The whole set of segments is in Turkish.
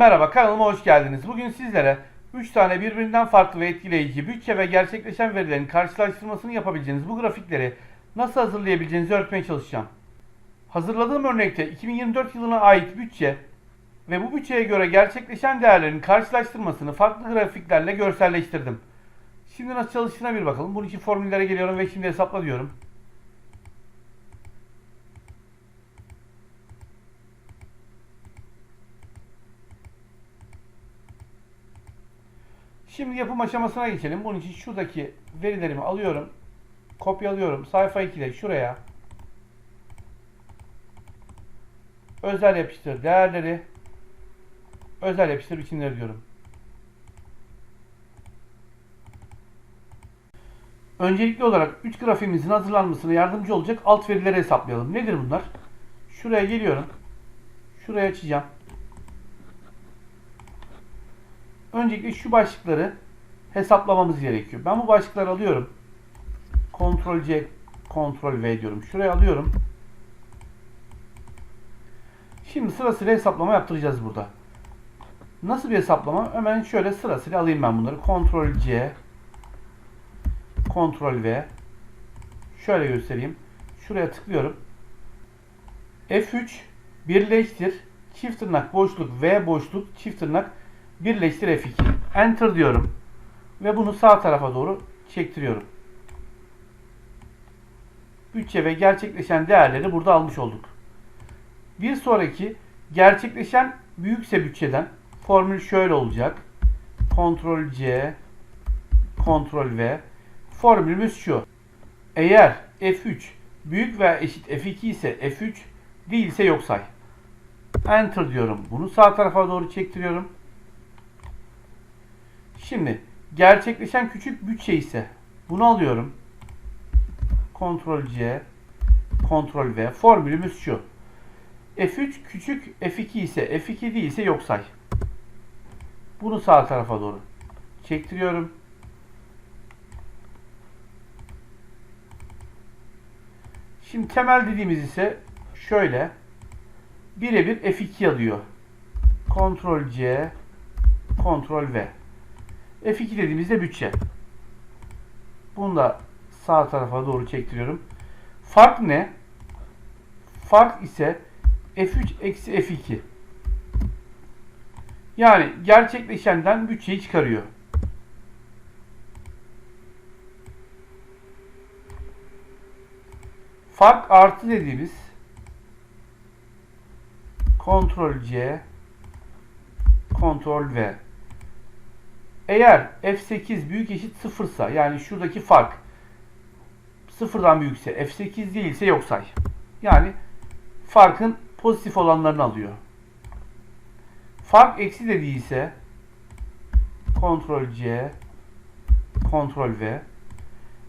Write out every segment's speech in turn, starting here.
Merhaba kanalıma hoş geldiniz. Bugün sizlere 3 tane birbirinden farklı ve etkileyici bütçe ve gerçekleşen verilerin karşılaştırmasını yapabileceğiniz bu grafikleri nasıl hazırlayabileceğinizi öğretmeye çalışacağım. Hazırladığım örnekte 2024 yılına ait bütçe ve bu bütçeye göre gerçekleşen değerlerin karşılaştırmasını farklı grafiklerle görselleştirdim. Şimdi nasıl çalıştığına bir bakalım. Bunun için formüllere geliyorum ve şimdi hesapla diyorum. Şimdi yapım aşamasına geçelim. Bunun için şuradaki verilerimi alıyorum. Kopyalıyorum. Sayfa 2'de şuraya. Özel yapıştır değerleri. Özel yapıştır biçimleri diyorum. Öncelikli olarak 3 grafiğimizin hazırlanmasına yardımcı olacak alt verileri hesaplayalım. Nedir bunlar? Şuraya geliyorum. Şuraya açacağım. Öncelikle şu başlıkları hesaplamamız gerekiyor. Ben bu başlıkları alıyorum. Ctrl C, Ctrl V diyorum. Şuraya alıyorum. Şimdi sırasıyla hesaplama yaptıracağız burada. Nasıl bir hesaplama? Hemen şöyle sırasıyla alayım ben bunları. Ctrl C, Ctrl V. Şöyle göstereyim. Şuraya tıklıyorum. F3 birleştir çift tırnak boşluk V boşluk çift tırnak birleştir F2. Enter diyorum. Ve bunu sağ tarafa doğru çektiriyorum. Bütçe ve gerçekleşen değerleri burada almış olduk. Bir sonraki gerçekleşen büyükse bütçeden formül şöyle olacak. Ctrl C Ctrl V Formülümüz şu. Eğer F3 büyük veya eşit F2 ise F3 değilse yok say. Enter diyorum. Bunu sağ tarafa doğru çektiriyorum. Şimdi gerçekleşen küçük bütçe ise bunu alıyorum. Ctrl C Ctrl V formülümüz şu. F3 küçük F2 ise F2 değilse yok say. Bunu sağ tarafa doğru çektiriyorum. Şimdi temel dediğimiz ise şöyle birebir F2 alıyor. Ctrl C Ctrl V F2 dediğimizde bütçe. Bunu da sağ tarafa doğru çektiriyorum. Fark ne? Fark ise F3 eksi F2. Yani gerçekleşenden bütçeyi çıkarıyor. Fark artı dediğimiz Ctrl C Ctrl V eğer F8 büyük eşit sıfırsa yani şuradaki fark sıfırdan büyükse F8 değilse yok say. Yani farkın pozitif olanlarını alıyor. Fark eksi de değilse Ctrl C Ctrl V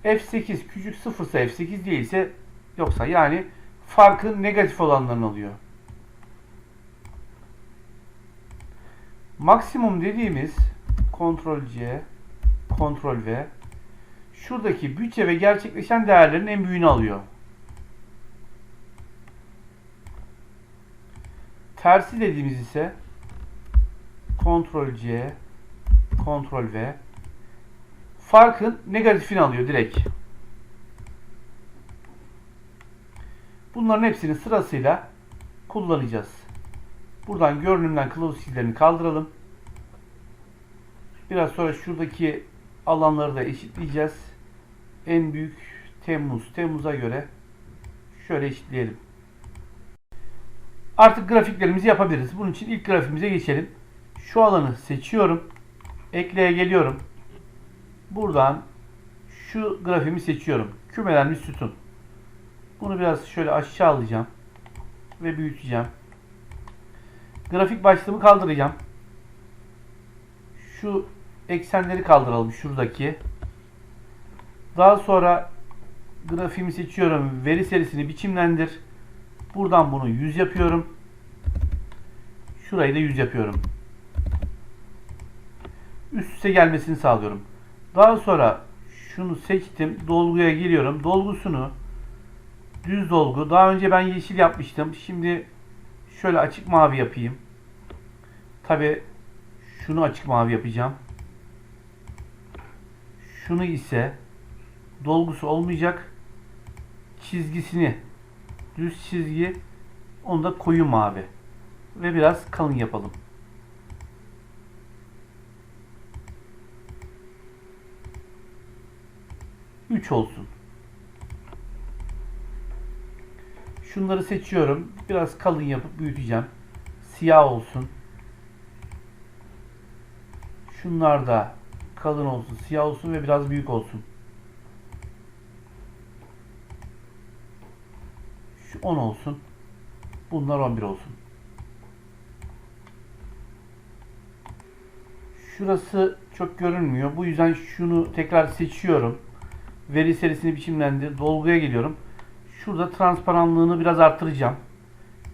F8 küçük sıfırsa F8 değilse yoksa yani farkın negatif olanlarını alıyor. Maksimum dediğimiz Ctrl C, Ctrl V. Şuradaki bütçe ve gerçekleşen değerlerin en büyüğünü alıyor. Tersi dediğimiz ise Ctrl C, Ctrl V. Farkın negatifini alıyor direkt. Bunların hepsini sırasıyla kullanacağız. Buradan görünümden kılavuz çizgilerini kaldıralım. Biraz sonra şuradaki alanları da eşitleyeceğiz. En büyük Temmuz. Temmuz'a göre şöyle eşitleyelim. Artık grafiklerimizi yapabiliriz. Bunun için ilk grafimize geçelim. Şu alanı seçiyorum. Ekleye geliyorum. Buradan şu grafimi seçiyorum. Kümelenmiş sütun. Bunu biraz şöyle aşağı alacağım. Ve büyüteceğim. Grafik başlığımı kaldıracağım. Şu eksenleri kaldıralım şuradaki. Daha sonra grafiğimi seçiyorum. Veri serisini biçimlendir. Buradan bunu 100 yapıyorum. Şurayı da 100 yapıyorum. Üst üste gelmesini sağlıyorum. Daha sonra şunu seçtim. Dolguya giriyorum. Dolgusunu düz dolgu. Daha önce ben yeşil yapmıştım. Şimdi şöyle açık mavi yapayım. Tabi şunu açık mavi yapacağım. Şunu ise dolgusu olmayacak. Çizgisini düz çizgi onu da koyu mavi. Ve biraz kalın yapalım. Üç olsun. Şunları seçiyorum. Biraz kalın yapıp büyüteceğim. Siyah olsun. Şunlar da kalın olsun, siyah olsun ve biraz büyük olsun. Şu 10 olsun. Bunlar 11 olsun. Şurası çok görünmüyor. Bu yüzden şunu tekrar seçiyorum. Veri serisini biçimlendir. Dolguya geliyorum. Şurada transparanlığını biraz arttıracağım.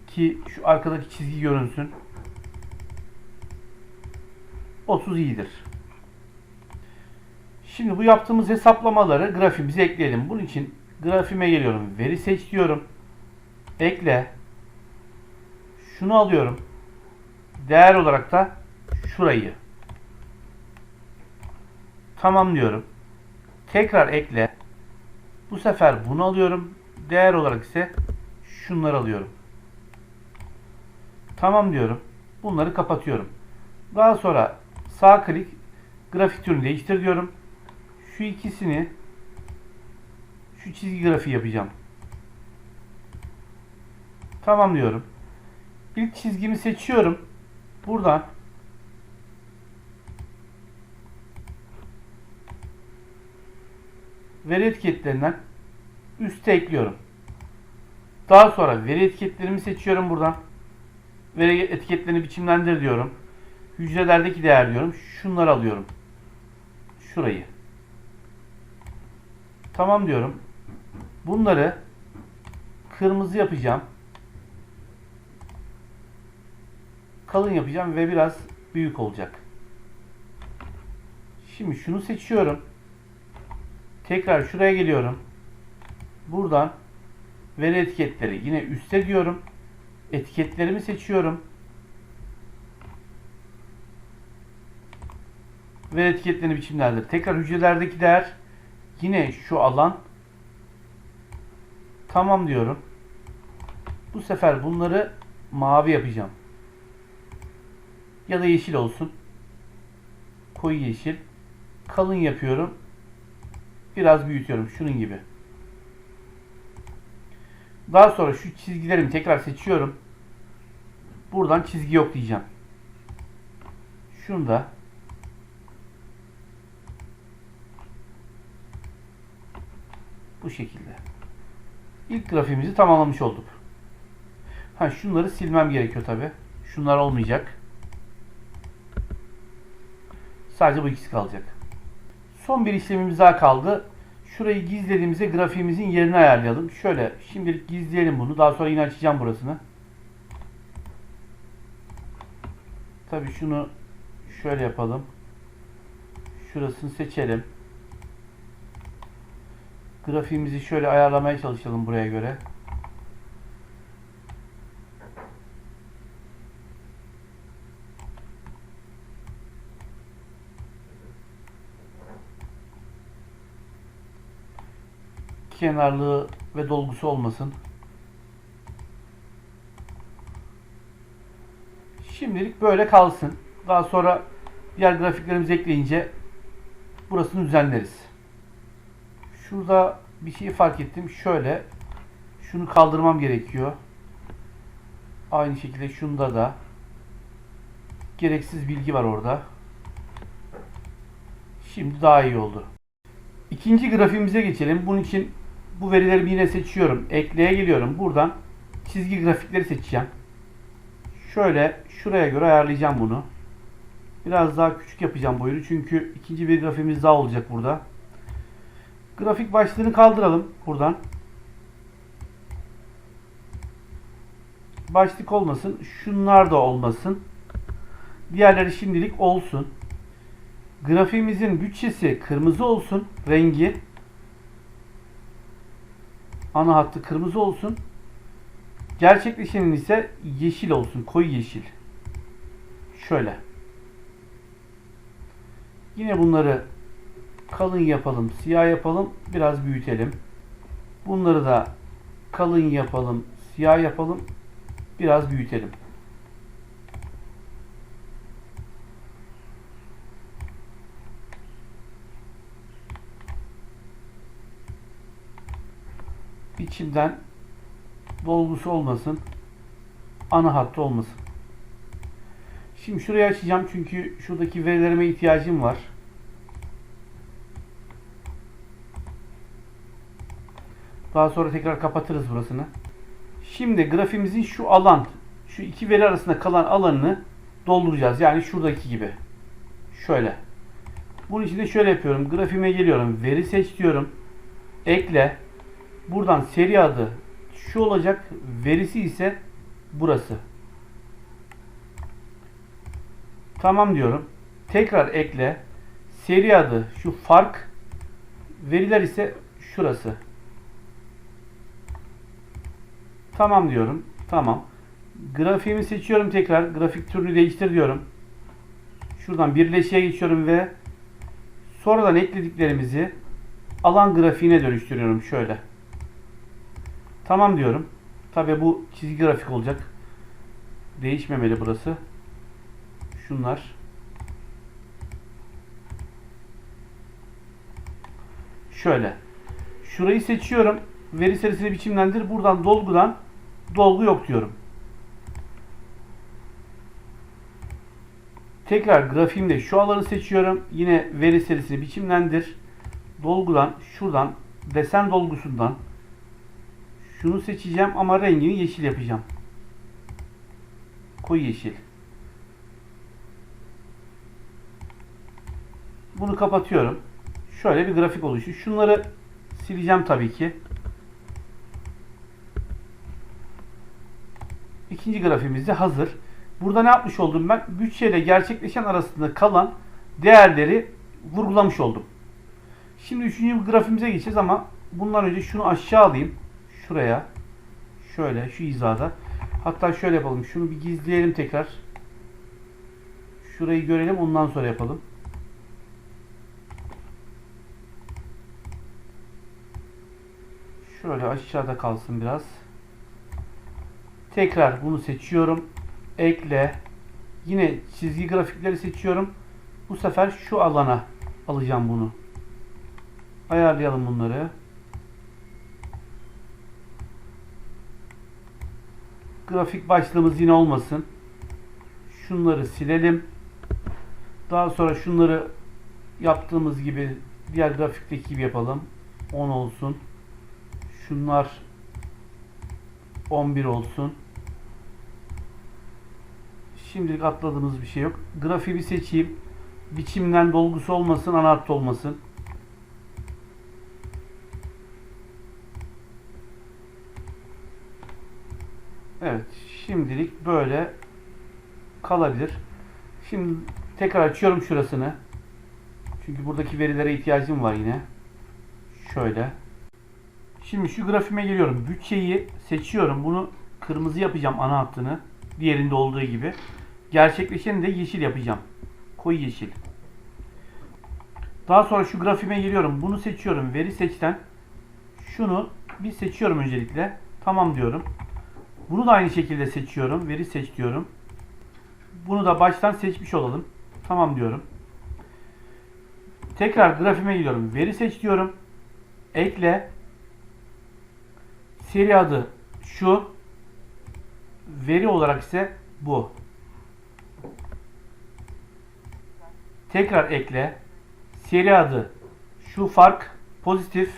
Ki şu arkadaki çizgi görünsün. 30 iyidir. Şimdi bu yaptığımız hesaplamaları grafimize ekleyelim. Bunun için grafime geliyorum. Veri seç diyorum. Ekle. Şunu alıyorum. Değer olarak da şurayı. Tamam diyorum. Tekrar ekle. Bu sefer bunu alıyorum. Değer olarak ise şunları alıyorum. Tamam diyorum. Bunları kapatıyorum. Daha sonra sağ klik grafik türünü değiştir diyorum. Şu ikisini şu çizgi grafiği yapacağım. Tamam diyorum. İlk çizgimi seçiyorum. Buradan veri etiketlerinden üste ekliyorum. Daha sonra veri etiketlerimi seçiyorum buradan. Veri etiketlerini biçimlendir diyorum. Hücrelerdeki değer diyorum. Şunları alıyorum. Şurayı. Tamam diyorum. Bunları kırmızı yapacağım. Kalın yapacağım ve biraz büyük olacak. Şimdi şunu seçiyorum. Tekrar şuraya geliyorum. Buradan veri etiketleri yine üste diyorum. Etiketlerimi seçiyorum. Ve etiketlerini biçimlerdir. Tekrar hücrelerdeki değer yine şu alan. Tamam diyorum. Bu sefer bunları mavi yapacağım. Ya da yeşil olsun. Koyu yeşil. Kalın yapıyorum. Biraz büyütüyorum. Şunun gibi. Daha sonra şu çizgilerimi tekrar seçiyorum. Buradan çizgi yok diyeceğim. Şunu da bu şekilde. İlk grafiğimizi tamamlamış olduk. Ha şunları silmem gerekiyor tabi. Şunlar olmayacak. Sadece bu ikisi kalacak. Son bir işlemimiz daha kaldı. Şurayı gizlediğimizde grafiğimizin yerini ayarlayalım. Şöyle şimdilik gizleyelim bunu. Daha sonra yine açacağım burasını. Tabi şunu şöyle yapalım. Şurasını seçelim. Grafiğimizi şöyle ayarlamaya çalışalım buraya göre. kenarlığı ve dolgusu olmasın. Şimdilik böyle kalsın. Daha sonra diğer grafiklerimizi ekleyince burasını düzenleriz. Şurada bir şey fark ettim. Şöyle şunu kaldırmam gerekiyor. Aynı şekilde şunda da gereksiz bilgi var orada. Şimdi daha iyi oldu. İkinci grafiğimize geçelim. Bunun için bu verileri yine seçiyorum. Ekleye geliyorum. Buradan çizgi grafikleri seçeceğim. Şöyle şuraya göre ayarlayacağım bunu. Biraz daha küçük yapacağım boyunu. Çünkü ikinci bir grafiğimiz daha olacak burada. Grafik başlığını kaldıralım buradan. Başlık olmasın. Şunlar da olmasın. Diğerleri şimdilik olsun. Grafiğimizin bütçesi kırmızı olsun. Rengi. Ana hattı kırmızı olsun. Gerçekleşenin ise yeşil olsun. Koyu yeşil. Şöyle. Yine bunları kalın yapalım, siyah yapalım, biraz büyütelim. Bunları da kalın yapalım, siyah yapalım, biraz büyütelim. İçinden dolgusu olmasın. Ana hattı olmasın. Şimdi şurayı açacağım çünkü şuradaki verilerime ihtiyacım var. Daha sonra tekrar kapatırız burasını. Şimdi grafimizin şu alan, şu iki veri arasında kalan alanını dolduracağız. Yani şuradaki gibi. Şöyle. Bunun için de şöyle yapıyorum. Grafime geliyorum. Veri seç diyorum. Ekle. Buradan seri adı şu olacak. Verisi ise burası. Tamam diyorum. Tekrar ekle. Seri adı şu fark. Veriler ise şurası. Tamam diyorum. Tamam. Grafiğimi seçiyorum tekrar. Grafik türünü değiştir diyorum. Şuradan birleşiğe geçiyorum ve sonradan eklediklerimizi alan grafiğine dönüştürüyorum şöyle. Tamam diyorum. Tabi bu çizgi grafik olacak. Değişmemeli burası. Şunlar. Şöyle. Şurayı seçiyorum. Veri serisini biçimlendir. Buradan dolgudan dolgu yok diyorum. Tekrar grafiğimde şu alanı seçiyorum. Yine veri serisini biçimlendir. Dolgudan şuradan desen dolgusundan şunu seçeceğim ama rengini yeşil yapacağım. Koyu yeşil. Bunu kapatıyorum. Şöyle bir grafik oluşuyor. Şunları sileceğim tabii ki. İkinci grafiğimiz de hazır. Burada ne yapmış oldum ben? Bütçeyle gerçekleşen arasında kalan değerleri vurgulamış oldum. Şimdi üçüncü bir grafiğimize geçeceğiz ama bundan önce şunu aşağı alayım. Şuraya. Şöyle şu hizada. Hatta şöyle yapalım. Şunu bir gizleyelim tekrar. Şurayı görelim ondan sonra yapalım. Şöyle aşağıda kalsın biraz. Tekrar bunu seçiyorum. Ekle. Yine çizgi grafikleri seçiyorum. Bu sefer şu alana alacağım bunu. Ayarlayalım bunları. Grafik başlığımız yine olmasın. Şunları silelim. Daha sonra şunları yaptığımız gibi diğer grafikteki gibi yapalım. 10 olsun. Şunlar 11 olsun. Şimdilik atladığımız bir şey yok. Grafiği bir seçeyim. Biçimden dolgusu olmasın, ana olmasın. Evet, şimdilik böyle kalabilir. Şimdi tekrar açıyorum şurasını. Çünkü buradaki verilere ihtiyacım var yine. Şöyle. Şimdi şu grafime geliyorum. Bütçeyi seçiyorum. Bunu kırmızı yapacağım ana hattını. Diğerinde olduğu gibi. Gerçekleşeni de yeşil yapacağım. Koyu yeşil. Daha sonra şu grafime geliyorum. Bunu seçiyorum. Veri seçten. Şunu bir seçiyorum öncelikle. Tamam diyorum. Bunu da aynı şekilde seçiyorum. Veri seç diyorum. Bunu da baştan seçmiş olalım. Tamam diyorum. Tekrar grafime geliyorum. Veri seç diyorum. Ekle. Seri adı şu. Veri olarak ise bu. Tekrar ekle. Seri adı şu fark pozitif.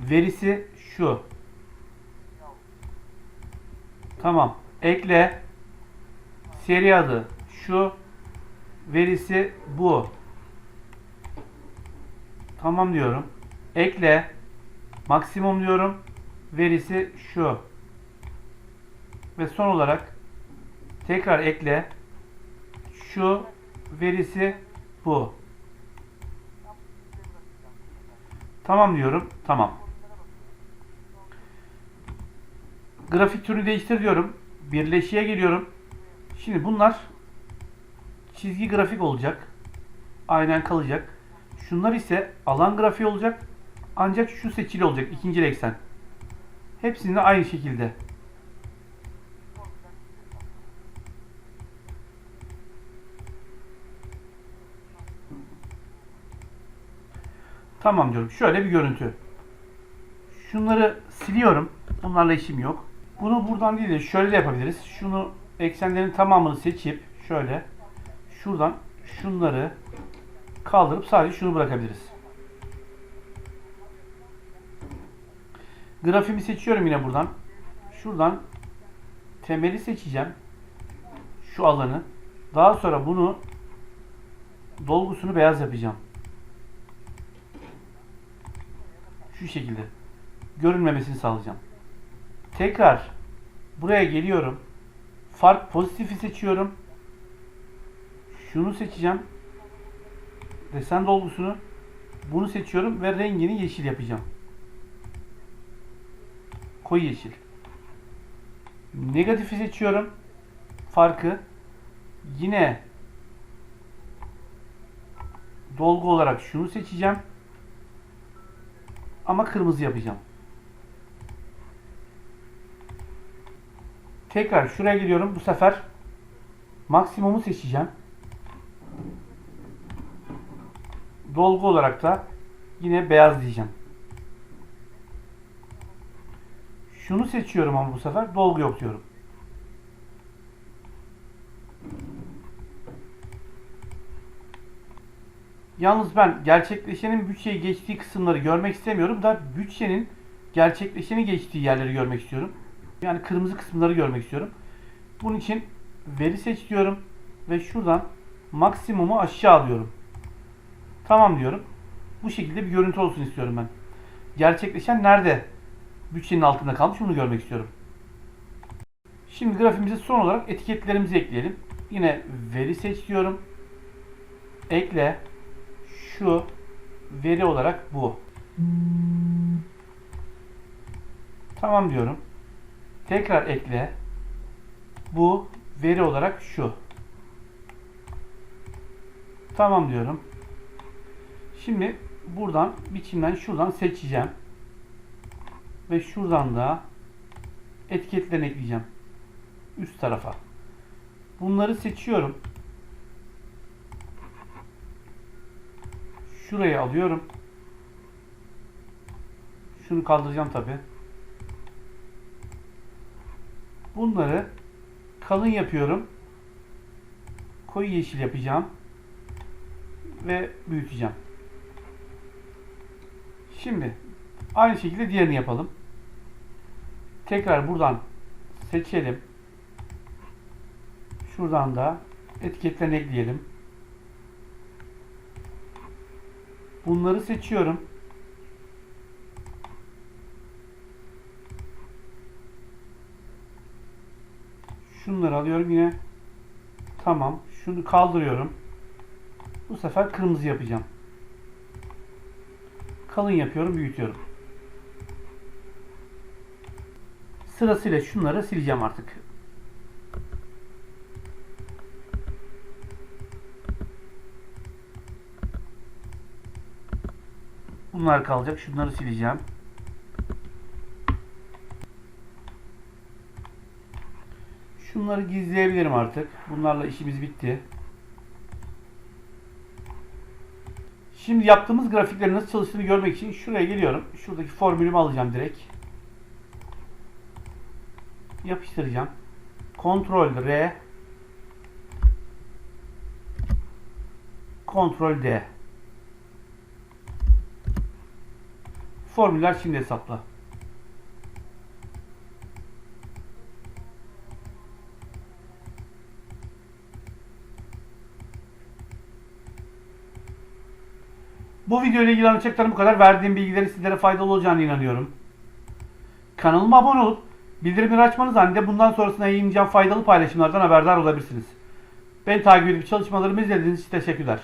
Verisi şu. Tamam. Ekle. Seri adı şu. Verisi bu. Tamam diyorum. Ekle. Maksimum diyorum. Verisi şu. Ve son olarak tekrar ekle. Şu verisi bu. Tamam diyorum. Tamam. Grafik türünü değiştir diyorum. Birleşiğe geliyorum. Şimdi bunlar çizgi grafik olacak. Aynen kalacak. Şunlar ise alan grafiği olacak. Ancak şu seçili olacak. ikinci eksen. Hepsinde aynı şekilde. Tamam diyorum. Şöyle bir görüntü. Şunları siliyorum. Bunlarla işim yok. Bunu buradan değil de şöyle de yapabiliriz. Şunu eksenlerin tamamını seçip şöyle şuradan şunları kaldırıp sadece şunu bırakabiliriz. Grafimi seçiyorum yine buradan. Şuradan temeli seçeceğim. Şu alanı. Daha sonra bunu dolgusunu beyaz yapacağım. Şu şekilde. Görünmemesini sağlayacağım. Tekrar buraya geliyorum. Fark pozitifi seçiyorum. Şunu seçeceğim. Desen dolgusunu. Bunu seçiyorum ve rengini yeşil yapacağım. Koyu yeşil. Negatifi seçiyorum. Farkı yine dolgu olarak şunu seçeceğim. Ama kırmızı yapacağım. Tekrar şuraya gidiyorum. Bu sefer maksimumu seçeceğim. Dolgu olarak da yine beyaz diyeceğim. Şunu seçiyorum ama bu sefer dolgu yok diyorum. Yalnız ben gerçekleşenin bütçeyi geçtiği kısımları görmek istemiyorum da bütçenin gerçekleşeni geçtiği yerleri görmek istiyorum. Yani kırmızı kısımları görmek istiyorum. Bunun için veri seç diyorum ve şuradan maksimumu aşağı alıyorum. Tamam diyorum. Bu şekilde bir görüntü olsun istiyorum ben. Gerçekleşen nerede bütçenin altında kalmış bunu görmek istiyorum. Şimdi grafimize son olarak etiketlerimizi ekleyelim. Yine veri seç diyorum. Ekle. Şu veri olarak bu. Tamam diyorum. Tekrar ekle. Bu veri olarak şu. Tamam diyorum. Şimdi buradan biçimden şuradan seçeceğim. Ve şuradan da etiketlerini ekleyeceğim. Üst tarafa. Bunları seçiyorum. Şuraya alıyorum. Şunu kaldıracağım tabi. Bunları kalın yapıyorum. Koyu yeşil yapacağım. Ve büyüteceğim. Şimdi aynı şekilde diğerini yapalım. Tekrar buradan seçelim. Şuradan da etiketlerini ekleyelim. Bunları seçiyorum. Şunları alıyorum yine. Tamam. Şunu kaldırıyorum. Bu sefer kırmızı yapacağım. Kalın yapıyorum, büyütüyorum. Sırasıyla şunları sileceğim artık. Bunlar kalacak. Şunları sileceğim. Şunları gizleyebilirim artık. Bunlarla işimiz bitti. Şimdi yaptığımız grafiklerin nasıl çalıştığını görmek için şuraya geliyorum. Şuradaki formülümü alacağım direkt. Yapıştıracağım. Ctrl R Ctrl D Formüller şimdi hesapla. Bu video ile ilgili anlatacaklarım bu kadar. Verdiğim bilgilerin sizlere faydalı olacağını inanıyorum. Kanalıma abone olup bildirimleri açmanız halinde bundan sonrasında yayınlayacağım faydalı paylaşımlardan haberdar olabilirsiniz. Beni takip edip çalışmalarımı izlediğiniz için teşekkürler.